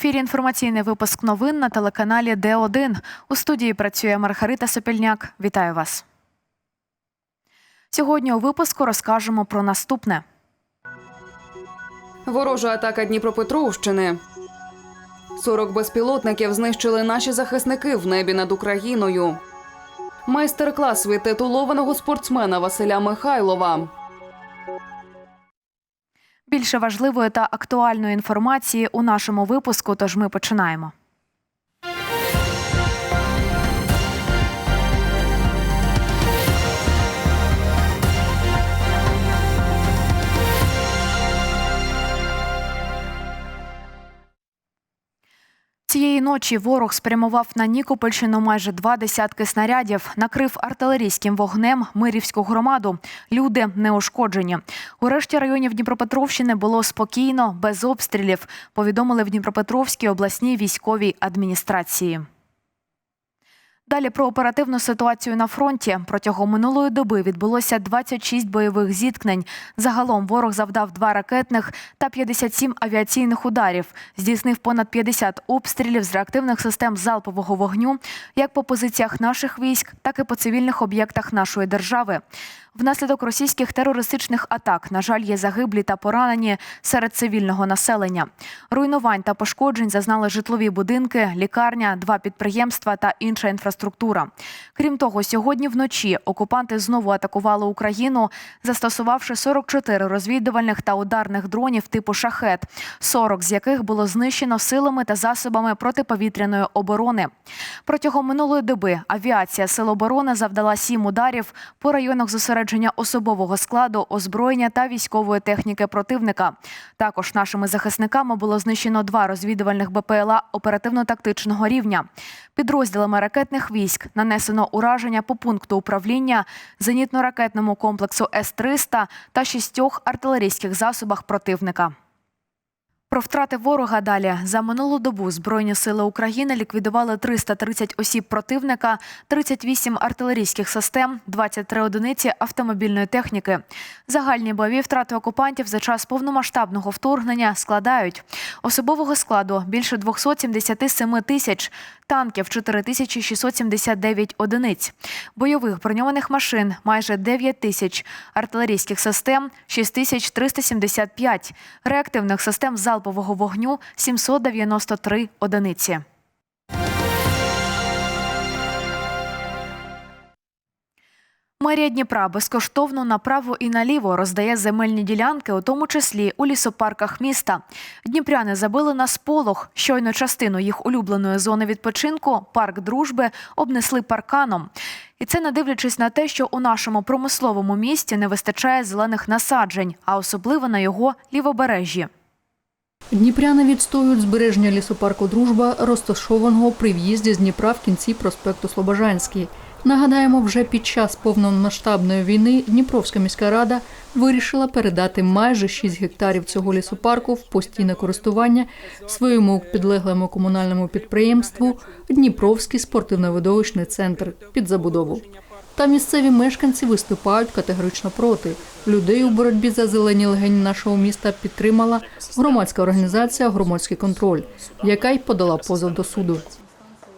ефірі інформаційний випуск новин на телеканалі Д1. У студії працює Маргарита Сопільняк. Вітаю вас. Сьогодні у випуску розкажемо про наступне. Ворожа атака Дніпропетровщини. 40 безпілотників знищили наші захисники в небі над Україною. Майстер-клас від титулованого спортсмена Василя Михайлова. Більше важливої та актуальної інформації у нашому випуску. Тож ми починаємо. Цієї ночі ворог спрямував на Нікопольщину майже два десятки снарядів, накрив артилерійським вогнем Мирівську громаду. Люди не ушкоджені. У решті районів Дніпропетровщини було спокійно, без обстрілів. Повідомили в Дніпропетровській обласній військовій адміністрації. Далі про оперативну ситуацію на фронті. Протягом минулої доби відбулося 26 бойових зіткнень. Загалом ворог завдав два ракетних та 57 авіаційних ударів. Здійснив понад 50 обстрілів з реактивних систем залпового вогню, як по позиціях наших військ, так і по цивільних об'єктах нашої держави. Внаслідок російських терористичних атак, на жаль, є загиблі та поранені серед цивільного населення. Руйнувань та пошкоджень зазнали житлові будинки, лікарня, два підприємства та інша інфраструктура. Крім того, сьогодні вночі окупанти знову атакували Україну, застосувавши 44 розвідувальних та ударних дронів типу шахет, 40 з яких було знищено силами та засобами протиповітряної оборони. Протягом минулої доби авіація Сил оборони завдала сім ударів по районах зосередження особового складу, озброєння та військової техніки противника. Також нашими захисниками було знищено два розвідувальних БПЛА оперативно-тактичного рівня. Підрозділами ракетних військ нанесено ураження по пункту управління, зенітно-ракетному комплексу С-300 та шістьох артилерійських засобах противника. Про втрати ворога далі за минулу добу Збройні сили України ліквідували 330 осіб противника, 38 артилерійських систем, 23 одиниці автомобільної техніки. Загальні бойові втрати окупантів за час повномасштабного вторгнення складають особового складу більше 277 тисяч, танків 4679 одиниць, бойових броньованих машин майже 9 тисяч, артилерійських систем 6375, реактивних систем залпового вогню 793 одиниці. Мерія Дніпра безкоштовно направо і наліво роздає земельні ділянки, у тому числі у лісопарках міста. Дніпряни забили на сполох. Щойно частину їх улюбленої зони відпочинку парк дружби обнесли парканом. І це не дивлячись на те, що у нашому промисловому місті не вистачає зелених насаджень, а особливо на його лівобережжі. Дніпряни відстоюють збереження лісопарку Дружба, розташованого при в'їзді з Дніпра в кінці проспекту Слобожанський. Нагадаємо, вже під час повномасштабної війни Дніпровська міська рада вирішила передати майже 6 гектарів цього лісопарку в постійне користування своєму підлеглому комунальному підприємству Дніпровський спортивно-видовищний центр під забудову. Та місцеві мешканці виступають категорично проти. Людей у боротьбі за зелені легені нашого міста підтримала громадська організація Громадський контроль, яка й подала позов до суду.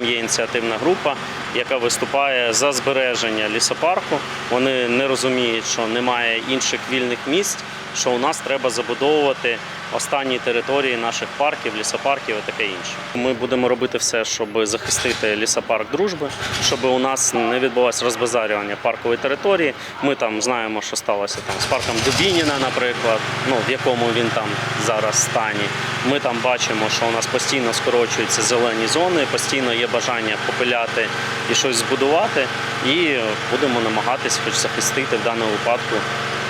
Є ініціативна група, яка виступає за збереження лісопарку. Вони не розуміють, що немає інших вільних місць, що у нас треба забудовувати останні території наших парків, лісопарків і таке інше. Ми будемо робити все, щоб захистити лісопарк дружби, щоб у нас не відбулося розбазарювання паркової території. Ми там знаємо, що сталося там з парком Дубініна, наприклад, ну в якому він там зараз стані. Ми там бачимо, що у нас постійно скорочуються зелені зони, постійно є бажання попиляти і щось збудувати. І будемо намагатись хоч захистити в даному випадку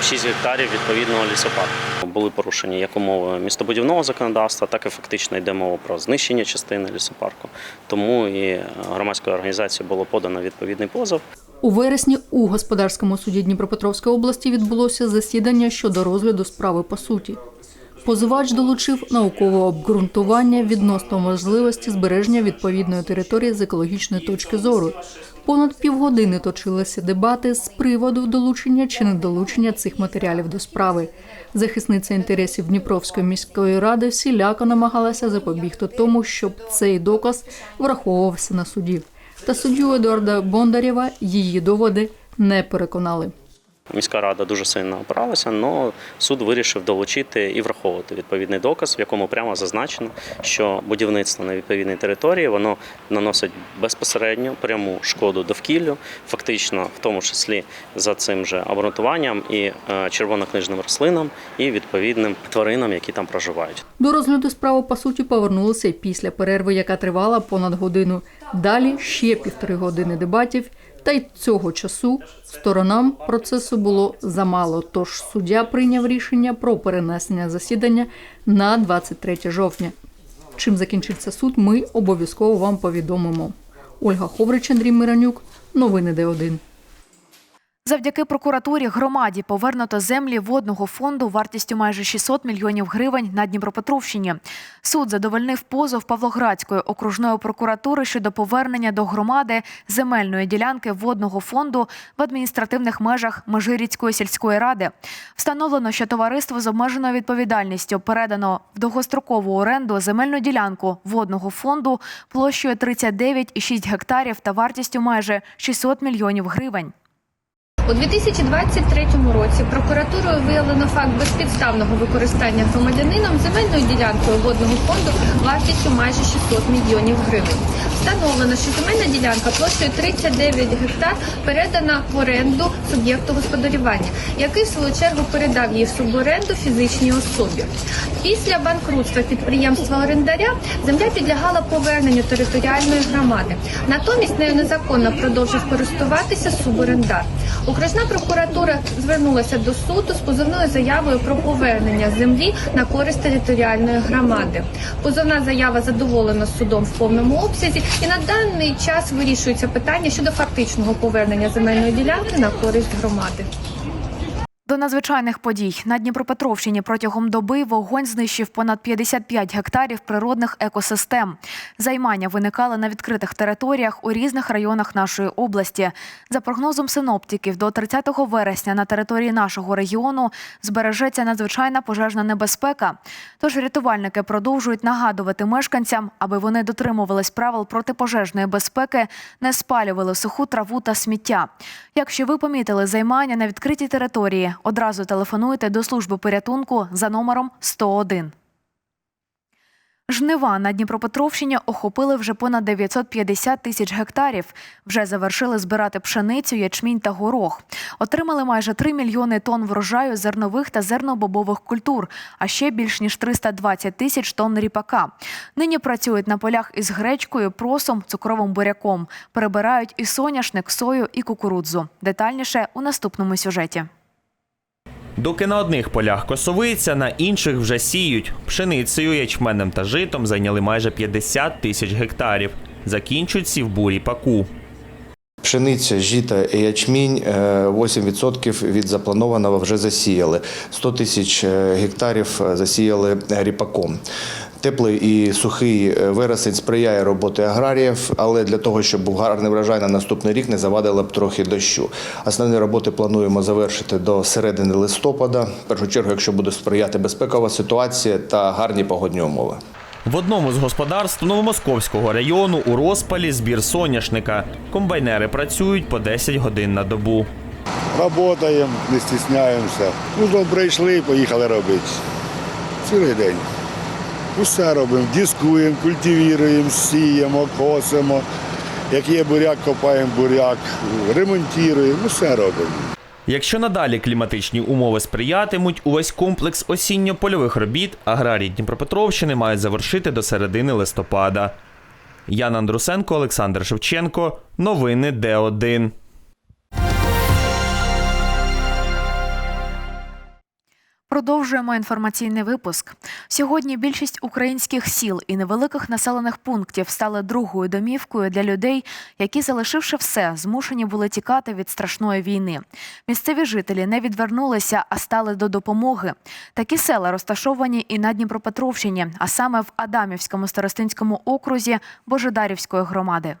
6 гектарів відповідного лісопарку. Були порушені як умови містобудівного законодавства, так і фактично йде мова про знищення частини лісопарку. Тому і громадською організацією було подано відповідний позов. У вересні у господарському суді Дніпропетровської області відбулося засідання щодо розгляду справи по суті. Позивач долучив наукове обґрунтування відносно можливості збереження відповідної території з екологічної точки зору. Понад півгодини точилися дебати з приводу долучення чи недолучення цих матеріалів до справи. Захисниця інтересів Дніпровської міської ради всіляко намагалася запобігти тому, щоб цей доказ враховувався на суді. Та суддю Едуарда Бондарєва її доводи не переконали. Міська рада дуже сильно опиралася, але суд вирішив долучити і враховувати відповідний доказ, в якому прямо зазначено, що будівництво на відповідній території воно наносить безпосередньо пряму шкоду довкіллю, фактично, в тому числі за цим же обґрунтуванням і е, червонокнижним рослинам, і відповідним тваринам, які там проживають. До розгляду справи по суті повернулися після перерви, яка тривала понад годину. Далі ще півтори години дебатів. Та й цього часу сторонам процесу було замало. Тож суддя прийняв рішення про перенесення засідання на 23 жовтня. Чим закінчиться суд, ми обов'язково вам повідомимо. Ольга Ховрич, Андрій Миранюк, новини Д1. Завдяки прокуратурі громаді повернуто землі водного фонду вартістю майже 600 мільйонів гривень на Дніпропетровщині. Суд задовольнив позов Павлоградської окружної прокуратури щодо повернення до громади земельної ділянки водного фонду в адміністративних межах Межиріцької сільської ради. Встановлено, що товариство з обмеженою відповідальністю передано в довгострокову оренду земельну ділянку водного фонду площею 39,6 гектарів та вартістю майже 600 мільйонів гривень. У 2023 році прокуратурою виявлено факт безпідставного використання громадянином земельною ділянкою водного фонду вартістю майже 600 мільйонів гривень. Встановлено, що земельна ділянка площею 39 гектар передана в оренду суб'єкту господарювання, який в свою чергу передав її в суборенду фізичній особі. Після банкрутства підприємства орендаря земля підлягала поверненню територіальної громади. Натомість нею незаконно продовжив користуватися суборендар. Окружна прокуратура звернулася до суду з позовною заявою про повернення землі на користь територіальної громади. Позовна заява задоволена судом в повному обсязі, і на даний час вирішується питання щодо фактичного повернення земельної ділянки на користь громади. До надзвичайних подій на Дніпропетровщині протягом доби вогонь знищив понад 55 гектарів природних екосистем. Займання виникали на відкритих територіях у різних районах нашої області. За прогнозом синоптиків, до 30 вересня на території нашого регіону збережеться надзвичайна пожежна небезпека. Тож рятувальники продовжують нагадувати мешканцям, аби вони дотримувались правил протипожежної безпеки, не спалювали суху траву та сміття. Якщо ви помітили займання на відкритій території, одразу телефонуйте до служби порятунку за номером 101. Жнива на Дніпропетровщині охопили вже понад 950 тисяч гектарів. Вже завершили збирати пшеницю, ячмінь та горох. Отримали майже 3 мільйони тонн врожаю зернових та зернобобових культур, а ще більш ніж 320 тисяч тонн ріпака. Нині працюють на полях із гречкою, просом, цукровим буряком. Перебирають і соняшник, сою, і кукурудзу. Детальніше у наступному сюжеті. Доки на одних полях косовиця, на інших вже сіють. Пшеницею, ячменем та житом зайняли майже 50 тисяч гектарів. Закінчують сівбурі паку. Пшениця, жіта і ячмінь е, 8% від запланованого вже засіяли. 100 тисяч е, гектарів е, засіяли ріпаком. Теплий і сухий е, вересень сприяє роботі аграріїв, але для того, щоб був гарний врожай на наступний рік, не завадило б трохи дощу. Основні роботи плануємо завершити до середини листопада. В першу чергу, якщо буде сприяти безпекова ситуація та гарні погодні умови. В одному з господарств Новомосковського району у розпалі збір соняшника. Комбайнери працюють по 10 годин на добу. Работаємо, не стісняємося. Утром прийшли, поїхали робити. Цілий день. Усе робимо, дискуємо, культивуємо, сіємо, косимо. Як є буряк, копаємо буряк, ремонтуємо, усе робимо. Якщо надалі кліматичні умови сприятимуть, увесь комплекс осінньо-польових робіт аграрії Дніпропетровщини мають завершити до середини листопада. Яна Андрусенко, Олександр Шевченко. Новини Д1. Продовжуємо інформаційний випуск. Сьогодні більшість українських сіл і невеликих населених пунктів стали другою домівкою для людей, які, залишивши все, змушені були тікати від страшної війни. Місцеві жителі не відвернулися, а стали до допомоги. Такі села розташовані і на Дніпропетровщині, а саме в Адамівському старостинському окрузі Божедарівської громади.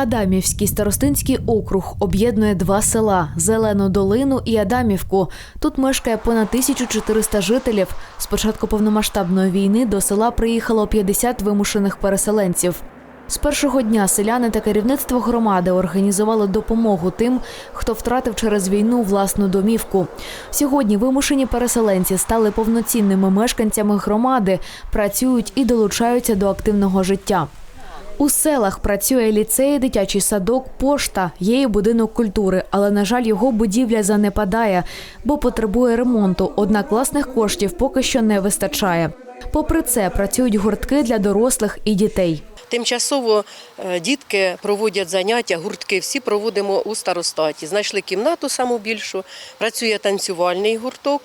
Адамівський старостинський округ об'єднує два села Зелену долину і Адамівку. Тут мешкає понад 1400 жителів. З початку повномасштабної війни до села приїхало 50 вимушених переселенців. З першого дня селяни та керівництво громади організували допомогу тим, хто втратив через війну власну домівку. Сьогодні вимушені переселенці стали повноцінними мешканцями громади, працюють і долучаються до активного життя. У селах працює ліцей, дитячий садок, пошта, є і будинок культури, але, на жаль, його будівля занепадає, бо потребує ремонту. Однак власних коштів поки що не вистачає. Попри це, працюють гуртки для дорослих і дітей. Тимчасово е, дітки проводять заняття, гуртки всі проводимо у старостаті. Знайшли кімнату саму більшу, працює танцювальний гурток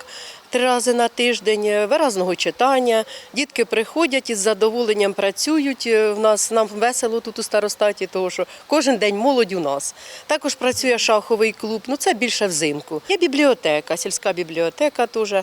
три рази на тиждень, е, виразного читання. Дітки приходять із задоволенням працюють. Е, В нас нам весело тут у старостаті, тому що кожен день молодь у нас. Також працює шаховий клуб. Ну це більше взимку. Є бібліотека, сільська бібліотека теж.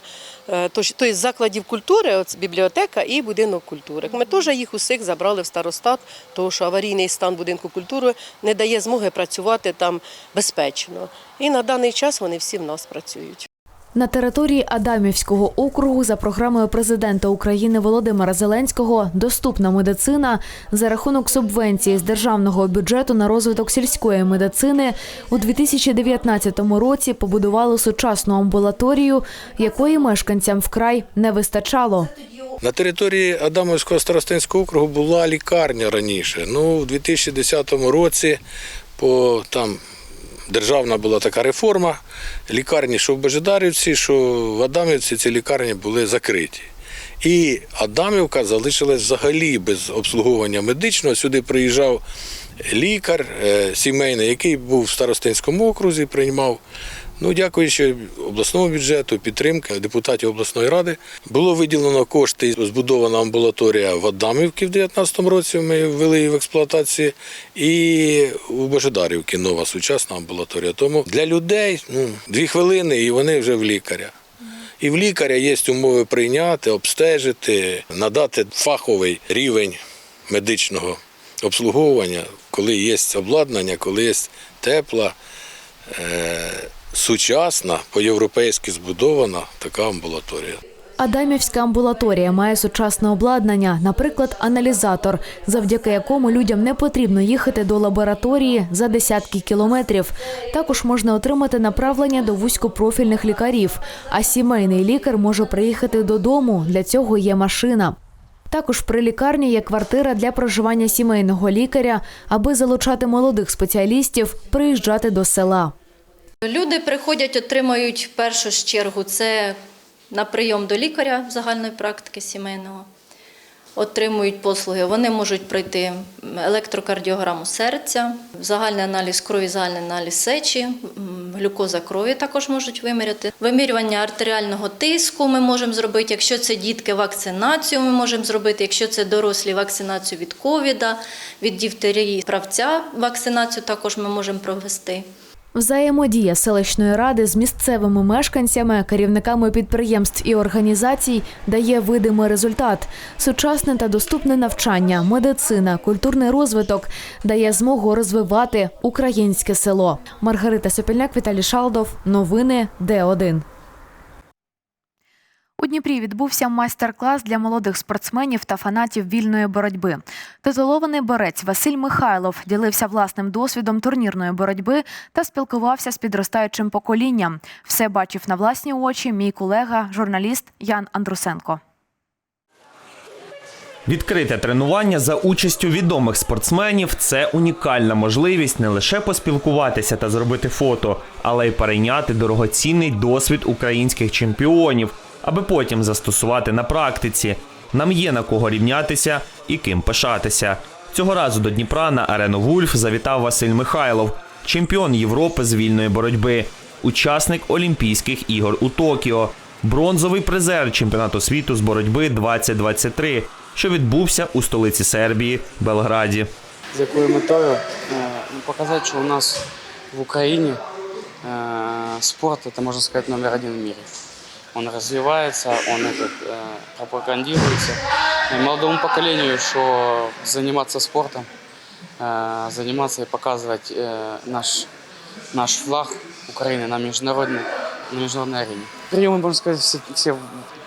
Тобто закладів культури, от бібліотека і будинок культури. Ми теж їх усіх забрали в старостат, тому що аварійний стан будинку культури не дає змоги працювати там безпечно. І на даний час вони всі в нас працюють. На території Адамівського округу за програмою президента України Володимира Зеленського доступна медицина за рахунок субвенції з державного бюджету на розвиток сільської медицини у 2019 році побудували сучасну амбулаторію, якої мешканцям вкрай не вистачало. На території Адамовського старостинського округу була лікарня раніше. Ну, в 2010 році по там державна була така реформа. Лікарні, що в Божедарівці, що в Адамівці ці лікарні були закриті. І Адамівка залишилась взагалі без обслуговування медичного. Сюди приїжджав лікар е, сімейний, який був в старостинському окрузі, приймав. Ну, дякуючи обласному бюджету, підтримки депутатів обласної ради, було виділено кошти. Збудована амбулаторія в Адамівці в 2019 році. Ми ввели її в експлуатацію. І у Божедарівці нова сучасна амбулаторія. Тому для людей ну, дві хвилини і вони вже в лікаря. І в лікаря є умови прийняти, обстежити, надати фаховий рівень медичного обслуговування, коли є обладнання, коли є тепла, е, сучасна, по-європейськи збудована така амбулаторія. Адамівська амбулаторія має сучасне обладнання, наприклад, аналізатор, завдяки якому людям не потрібно їхати до лабораторії за десятки кілометрів. Також можна отримати направлення до вузькопрофільних лікарів, а сімейний лікар може приїхати додому. Для цього є машина. Також при лікарні є квартира для проживання сімейного лікаря, аби залучати молодих спеціалістів приїжджати до села. Люди приходять, отримують в першу чергу це на прийом до лікаря загальної практики сімейного. Отримують послуги. Вони можуть пройти електрокардіограму серця, загальний аналіз крові, загальний аналіз сечі, глюкоза крові також можуть виміряти. Вимірювання артеріального тиску ми можемо зробити. Якщо це дітки, вакцинацію ми можемо зробити. Якщо це дорослі, вакцинацію від ковіда, від дифтерії правця, вакцинацію також ми можемо провести. Взаємодія селищної ради з місцевими мешканцями, керівниками підприємств і організацій дає видимий результат. Сучасне та доступне навчання, медицина, культурний розвиток дає змогу розвивати українське село. Маргарита Сопільняк, Віталій Шалдов. Новини Д1. Дніпрі відбувся майстер-клас для молодих спортсменів та фанатів вільної боротьби. Титулований борець Василь Михайлов ділився власним досвідом турнірної боротьби та спілкувався з підростаючим поколінням. Все бачив на власні очі мій колега, журналіст Ян Андрусенко. Відкрите тренування за участю відомих спортсменів це унікальна можливість не лише поспілкуватися та зробити фото, але й перейняти дорогоцінний досвід українських чемпіонів, аби потім застосувати на практиці. Нам є на кого рівнятися і ким пишатися. Цього разу до Дніпра на арену Вульф завітав Василь Михайлов, чемпіон Європи з вільної боротьби. учасник Олімпійських ігор у Токіо, бронзовий призер чемпіонату світу з боротьби 2023, що відбувся у столиці Сербії Белграді. з якою метою е, ну, показати, що у нас в Україні е, спорт це можна сказати номер один в мире. Он развивается, он этот, э, пропагандируется. И молодому поколению, что заниматься спортом, э, заниматься и показывать э, наш, наш флаг Украины на международной, на международной арене. Приемы, можно сказать, все, все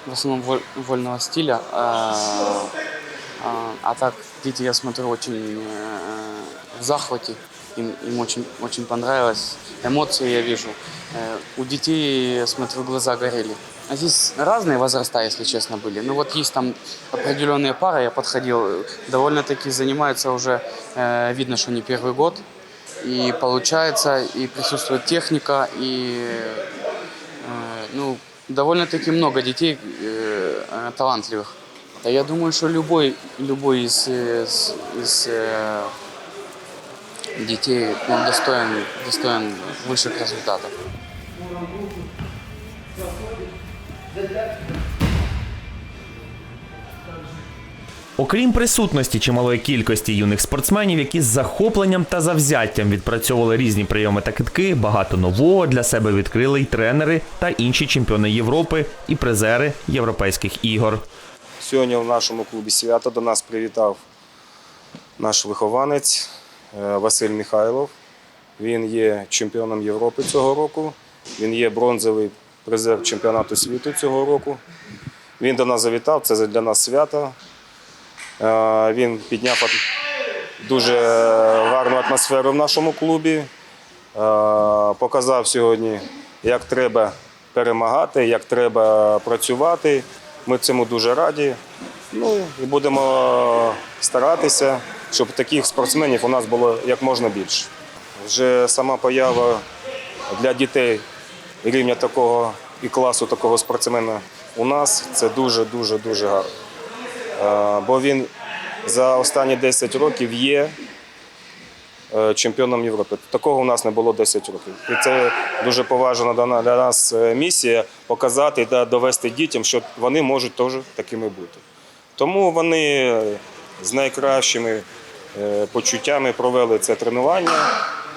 в основном воль- вольного стиля. э, а, а так, дети, я смотрю, очень э, в захвате. Им, им очень, очень понравилось. Эмоции я вижу. Э, у детей, я смотрю, глаза горели. А здесь разные возраста, если честно, были. Ну вот есть там определенные пары, я подходил, довольно-таки занимаются уже, э, видно, что не первый год. И получается, и присутствует техника, и э, ну, довольно-таки много детей э, э, талантливых. Да я думаю, что любой, любой из, э, из, из, э, детей ну, достоин, достоин высших результатов. Окрім присутності чималої кількості юних спортсменів, які з захопленням та завзяттям відпрацьовували різні прийоми та китки, багато нового для себе відкрили й тренери та інші чемпіони Європи і призери європейських ігор. Сьогодні в нашому клубі свято до нас привітав наш вихованець е, Василь Михайлов. Він є чемпіоном Європи цього року. Він є бронзовий призер чемпіонату світу цього року. Він до нас завітав, це для нас свято. Е, Він підняв дуже гарну атмосферу в нашому клубі. Е, Показав сьогодні, як треба перемагати, як треба працювати. Ми цьому дуже раді. Ну і будемо старатися, щоб таких спортсменів у нас було як можна більше. Вже сама поява для дітей рівня такого і класу такого спортсмена у нас це дуже дуже дуже гарно. Е, Бо він за останні 10 років є е, чемпіоном Європи. Такого у нас не було 10 років. І це дуже поважна для нас е, місія показати та довести дітям, що вони можуть теж такими бути. Тому вони з найкращими почуттями провели це тренування,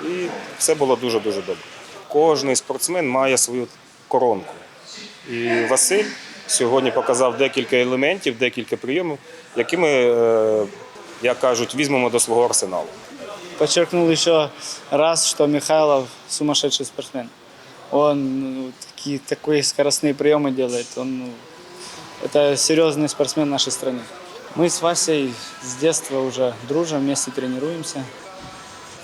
і все було дуже-дуже добре. Кожний спортсмен має свою коронку. І Василь сьогодні показав декілька елементів, декілька прийомів, які ми, е, як кажуть, візьмемо до свого арсеналу. Подчеркнул еще раз, что Михайлов сумасшедший спортсмен. Он ну, такие, такие скоростные приемы делает. Он, ну, это серьезный спортсмен в нашей стране. Мы с Васей с детства уже дружим, вместе тренируемся.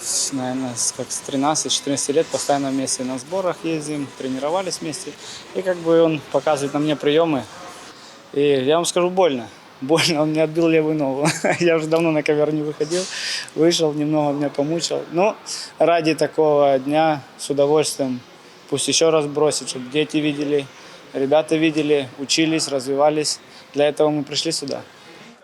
С, наверное, с, как с 13-14 лет постоянно вместе на сборах ездим, тренировались вместе. И как бы он показывает на мне приемы. И я вам скажу, больно. Больно, он мне отбил левую ногу. Я уже давно на ковер не выходил. Вышел, немного меня помучил. Но ради такого дня с удовольствием пусть еще раз бросит, чтобы дети видели, ребята видели, учились, развивались. Для этого мы пришли сюда.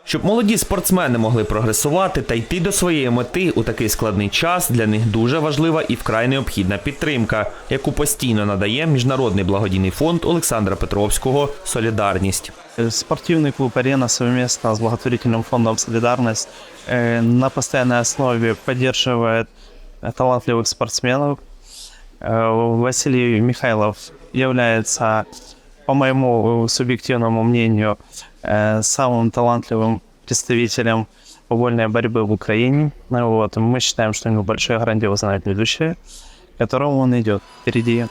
Щоб молоді спортсмени могли прогресувати та йти до своєї мети у такий складний час, для них дуже важлива і вкрай необхідна підтримка, яку постійно надає міжнародний благодійний фонд Олександра Петровського Солідарність. Спортивный клуб «Арена» совместно с благотворительным фондом «Солидарность» э, на постоянной основе поддерживает э, талантливых спортсменов. Э, Василий Михайлов является, по моему э, субъективному мнению, э, самым талантливым представителем вольной борьбы в Украине. Ну Вот. Мы считаем, что у него большое грандиозное будущее, к которому он идет. Впереди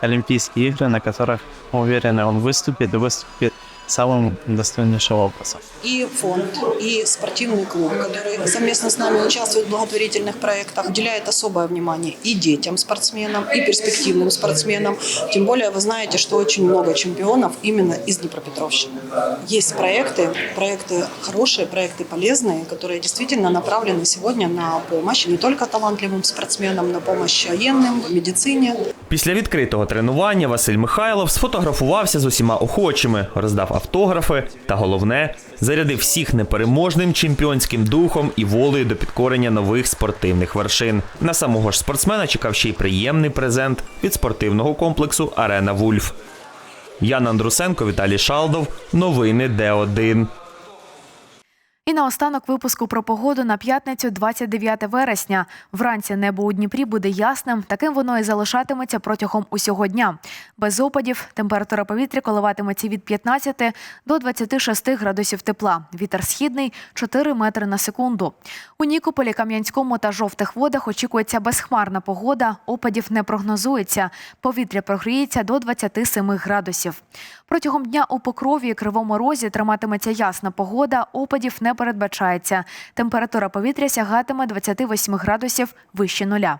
Олимпийские игры, на которых, мы уверены, он выступит и выступит самым достойнейшим образом. и фонд, и спортивный клуб, который совместно с нами участвует в благотворительных проектах, уделяет особое внимание и детям спортсменам, и перспективным спортсменам. Тем более вы знаете, что очень много чемпионов именно из Днепропетровщины. Есть проекты, проекты хорошие, проекты полезные, которые действительно направлены сегодня на помощь не только талантливым спортсменам, на помощь военным, медицине, Після відкритого тренування Василь Михайлов сфотографувався з усіма охочими, роздав автографи та головне зарядив всіх непереможним чемпіонським духом і волею до підкорення нових спортивних вершин. На самого ж спортсмена чекав ще й приємний презент від спортивного комплексу Арена Вульф. Ян Андрусенко, Віталій Шалдов. Новини Д1. І наостанок випуску про погоду на п'ятницю, 29 вересня. Вранці небо у Дніпрі буде ясним. Таким воно і залишатиметься протягом усього дня. Без опадів температура повітря коливатиметься від 15 до 26 градусів тепла. Вітер східний 4 метри на секунду. У Нікополі, Кам'янському та жовтих водах очікується безхмарна погода. Опадів не прогнозується. Повітря прогріється до 27 градусів. Протягом дня у Покрові і Кривому Розі триматиметься ясна погода. Опадів передбачається. Температура повітря сягатиме 28 градусів вище нуля.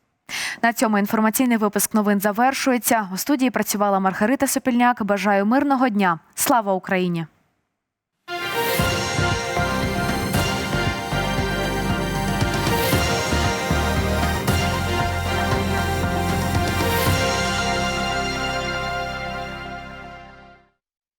На цьому інформаційний випуск новин завершується. У студії працювала Маргарита Сопільняк. Бажаю мирного дня. Слава Україні!